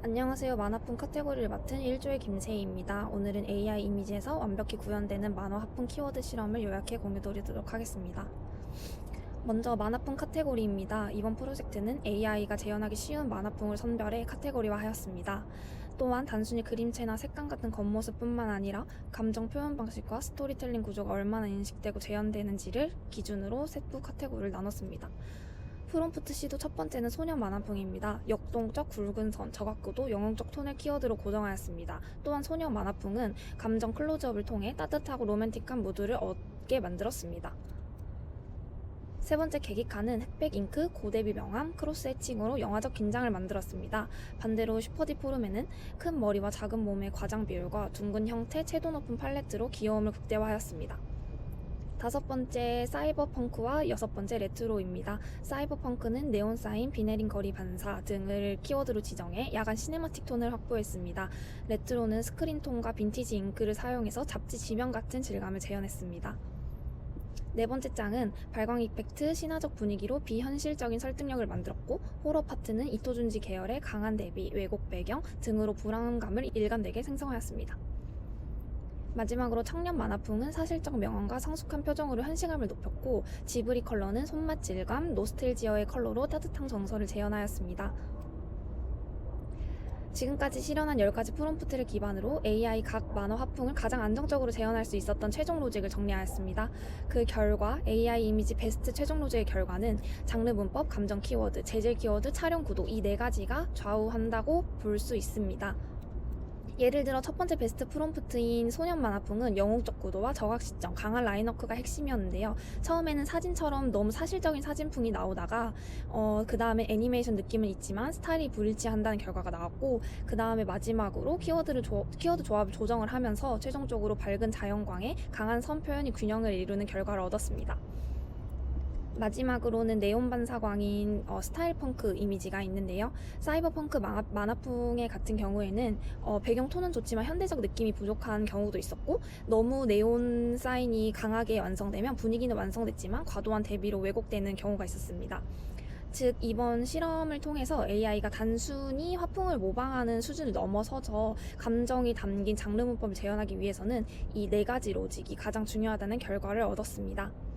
안녕하세요. 만화풍 카테고리를 맡은 1조의 김세희입니다. 오늘은 AI 이미지에서 완벽히 구현되는 만화 하풍 키워드 실험을 요약해 공유드리도록 하겠습니다. 먼저 만화풍 카테고리입니다. 이번 프로젝트는 AI가 재현하기 쉬운 만화풍을 선별해 카테고리화하였습니다. 또한 단순히 그림체나 색감 같은 겉모습뿐만 아니라 감정 표현 방식과 스토리텔링 구조가 얼마나 인식되고 재현되는지를 기준으로 세부 카테고리를 나눴습니다. 프롬프트 C도 첫 번째는 소년 만화풍입니다. 역동적 굵은 선, 저각구도 영웅적 톤을 키워드로 고정하였습니다. 또한 소년 만화풍은 감정 클로즈업을 통해 따뜻하고 로맨틱한 무드를 얻게 만들었습니다. 세 번째 계기칸은 흑백 잉크, 고대비 명암, 크로스 해칭으로 영화적 긴장을 만들었습니다. 반대로 슈퍼디포름에는 큰 머리와 작은 몸의 과장 비율과 둥근 형태, 채도 높은 팔레트로 귀여움을 극대화하였습니다. 다섯 번째 사이버펑크와 여섯 번째 레트로입니다. 사이버펑크는 네온 사인, 비내린 거리 반사 등을 키워드로 지정해 야간 시네마틱 톤을 확보했습니다. 레트로는 스크린 톤과 빈티지 잉크를 사용해서 잡지 지면 같은 질감을 재현했습니다. 네 번째 장은 발광 이펙트, 신화적 분위기로 비현실적인 설득력을 만들었고 호러 파트는 이토준지 계열의 강한 대비, 왜곡 배경 등으로 불안감을 일관되게 생성하였습니다. 마지막으로 청년 만화풍은 사실적 명언과 성숙한 표정으로 현실감을 높였고 지브리 컬러는 손맛 질감, 노스텔지어의 컬러로 따뜻한 정서를 재현하였습니다. 지금까지 실현한 10가지 프롬프트를 기반으로 AI 각 만화 화풍을 가장 안정적으로 재현할 수 있었던 최종 로직을 정리하였습니다. 그 결과 AI 이미지 베스트 최종 로직의 결과는 장르 문법, 감정 키워드, 재질 키워드, 촬영 구도 이 네 가지가 좌우한다고 볼 수 있습니다. 예를 들어 첫 번째 베스트 프롬프트인 소년 만화풍은 영웅적 구도와 저각 시점, 강한 라인워크가 핵심이었는데요. 처음에는 사진처럼 너무 사실적인 사진풍이 나오다가 어, 그 다음에 애니메이션 느낌은 있지만 스타일이 불일치한다는 결과가 나왔고 그 다음에 마지막으로 키워드를 조, 키워드 조합을 조정을 하면서 최종적으로 밝은 자연광에 강한 선 표현이 균형을 이루는 결과를 얻었습니다. 마지막으로는 네온 반사광인 어, 스타일 펑크 이미지가 있는데요. 사이버 펑크 만화, 만화풍의 같은 경우에는 어, 배경 톤은 좋지만 현대적 느낌이 부족한 경우도 있었고 너무 네온 사인이 강하게 완성되면 분위기는 완성됐지만 과도한 대비로 왜곡되는 경우가 있었습니다. 즉 이번 실험을 통해서 AI가 단순히 화풍을 모방하는 수준을 넘어서서 감정이 담긴 장르 문법을 재현하기 위해서는 이 네 가지 로직이 가장 중요하다는 결과를 얻었습니다.